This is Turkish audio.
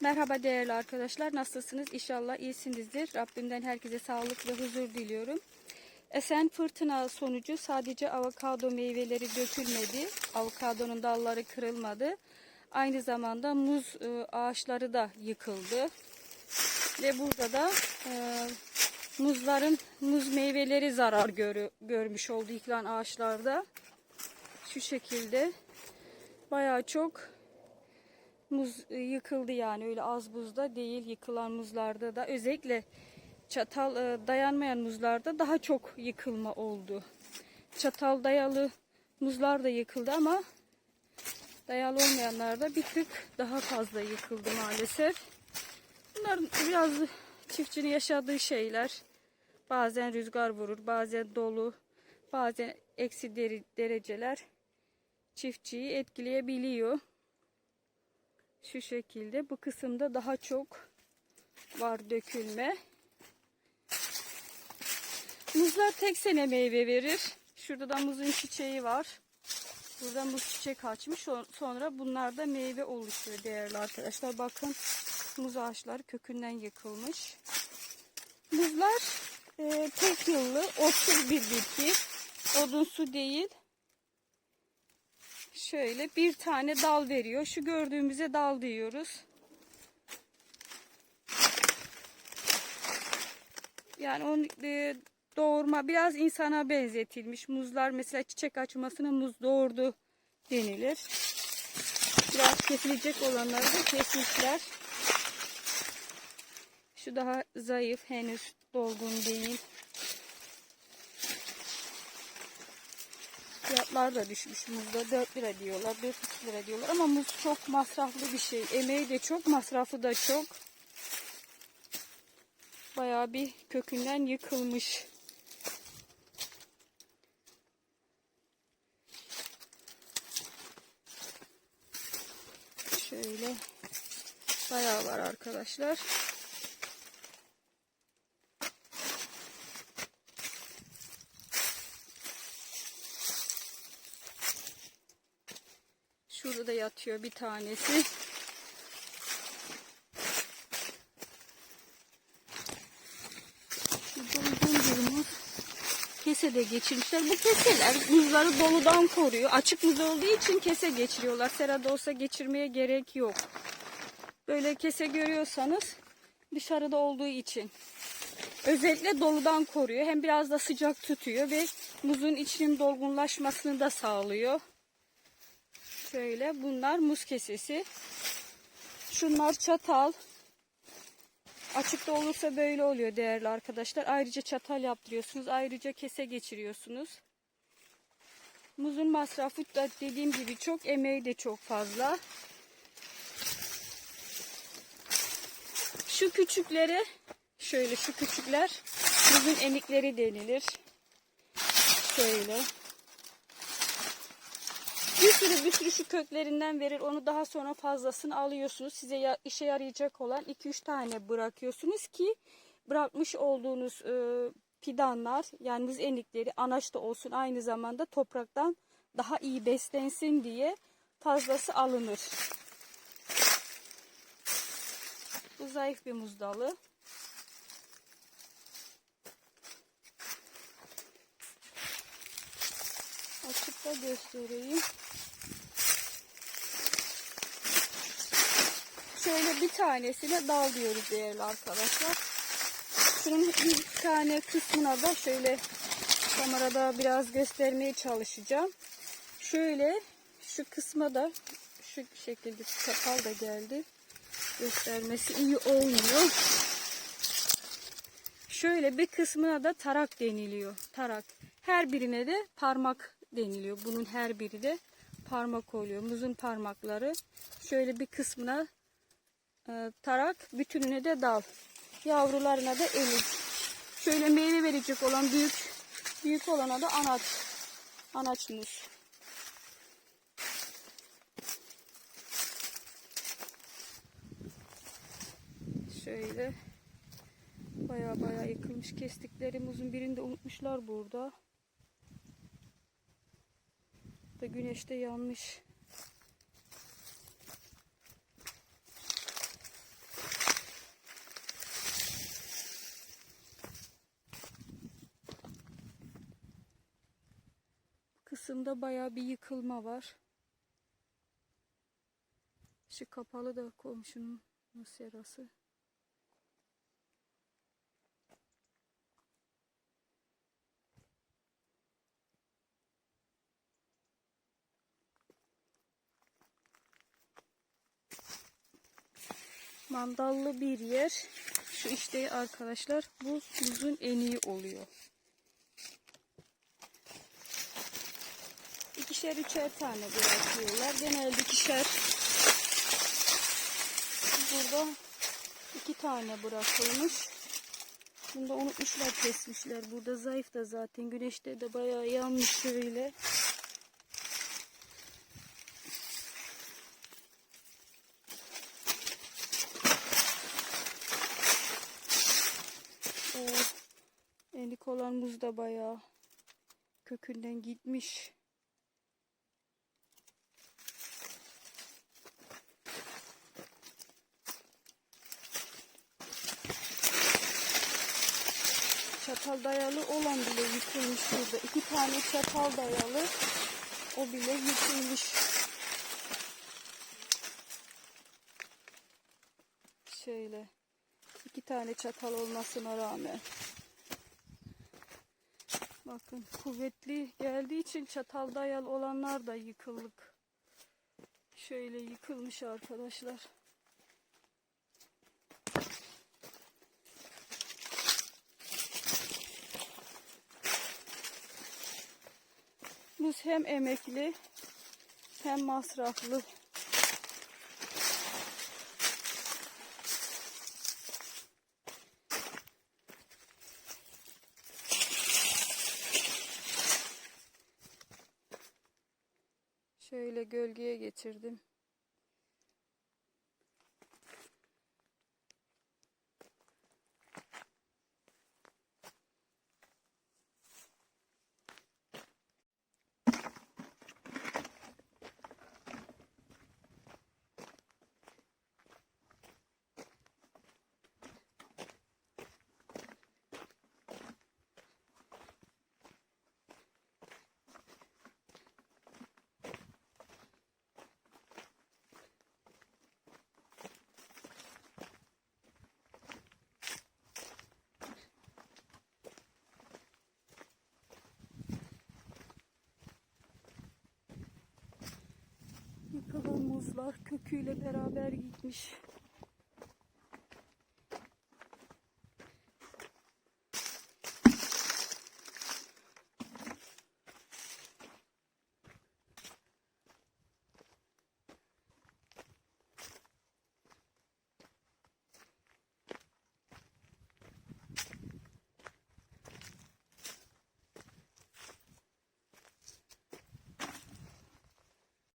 Merhaba değerli arkadaşlar. Nasılsınız? İnşallah iyisinizdir. Rabbimden herkese sağlık ve huzur diliyorum. Esen fırtına sonucu sadece avokado meyveleri dökülmedi. Avokadonun dalları kırılmadı. Aynı zamanda muz e, ağaçları da yıkıldı. Ve burada da e, muzların muz meyveleri zarar görü, görmüş oldu yıkılan ağaçlarda. Şu şekilde bayağı çok muz e, yıkıldı yani öyle az buzda değil yıkılan muzlarda da özellikle çatal e, dayanmayan muzlarda daha çok yıkılma oldu. Çatal dayalı muzlar da yıkıldı ama dayalı olmayanlarda bir tık daha fazla yıkıldı maalesef. Bunlar biraz çiftçinin yaşadığı şeyler. Bazen rüzgar vurur, bazen dolu, bazen eksi dereceler çiftçiyi etkileyebiliyor. Şu şekilde bu kısımda daha çok var dökülme. Muzlar tek sene meyve verir. Şurada da muzun çiçeği var. Burada muz çiçek açmış. Son- Sonra bunlarda meyve oluşuyor değerli arkadaşlar. Bakın muz ağaçları kökünden yıkılmış. Muzlar e, tek yıllı otsuz bir bitki. Odunsu değil. Şöyle bir tane dal veriyor. Şu gördüğümüze dal diyoruz. Yani onu e, doğurma biraz insana benzetilmiş. Muzlar mesela çiçek açmasına muz doğurdu denilir. Biraz kesilecek olanları da kesmişler. Şu daha zayıf henüz dolgun değil. Fiyatlar da düşmüş muzda 4 lira diyorlar 4,5 lira diyorlar ama muz çok masraflı bir şey. Emeği de çok masrafı da çok. Bayağı bir kökünden yıkılmış. Şöyle bayağı var arkadaşlar. Şurada da yatıyor bir tanesi. Muz. Kese de geçirmişler. Bu keseler muzları doludan koruyor. Açık muz olduğu için kese geçiriyorlar. Serada olsa geçirmeye gerek yok. Böyle kese görüyorsanız dışarıda olduğu için. Özellikle doludan koruyor. Hem biraz da sıcak tutuyor ve muzun içinin dolgunlaşmasını da sağlıyor. Şöyle bunlar muz kesesi. Şunlar çatal. Açıkta olursa böyle oluyor değerli arkadaşlar. Ayrıca çatal yaptırıyorsunuz. Ayrıca kese geçiriyorsunuz. Muzun masrafı da dediğim gibi çok emeği de çok fazla. Şu küçükleri şöyle şu küçükler muzun enikleri denilir. Şöyle. Bir sürü bir köklerinden verir. Onu daha sonra fazlasını alıyorsunuz. Size ya- işe yarayacak olan 2-3 tane bırakıyorsunuz ki bırakmış olduğunuz e, fidanlar yani muz enikleri anaçta olsun aynı zamanda topraktan daha iyi beslensin diye fazlası alınır. Bu zayıf bir muz dalı. Açıp da göstereyim. Şöyle bir tanesine dal diyoruz değerli arkadaşlar. Şunun bir tane kısmına da şöyle kamerada biraz göstermeye çalışacağım. Şöyle şu kısma da şu şekilde çatal da geldi. Göstermesi iyi olmuyor. Şöyle bir kısmına da tarak deniliyor. Tarak. Her birine de parmak deniliyor. Bunun her biri de parmak oluyor. Muzun parmakları. Şöyle bir kısmına e, tarak, bütününe de dal. Yavrularına da elik. Şöyle meyve verecek olan büyük büyük olana da anaç. Anaç muz. Şöyle baya baya yıkılmış kestikleri muzun birini de unutmuşlar burada. Da güneşte yanmış. Kısımda baya bir yıkılma var. Şu kapalı da komşunun serası. Mandallı bir yer. Şu işte arkadaşlar bu buzun en iyi oluyor. İkişer üçer tane bırakıyorlar. Genelde ikişer. Burada iki tane bırakılmış. Bunda unutmuşlar kesmişler. Burada zayıf da zaten. Güneşte de bayağı yanmış şöyle. O enik olan muz da bayağı kökünden gitmiş. Çatal dayalı olan bile yıkılmış burada. İki tane çatal dayalı o bile yıkılmış. Şöyle iki tane çatal olmasına rağmen. Bakın kuvvetli geldiği için çatal dayalı olanlar da yıkıllık. Şöyle yıkılmış arkadaşlar. Muz hem emekli hem masraflı. Şöyle gölgeye getirdim. Muzlar köküyle beraber gitmiş.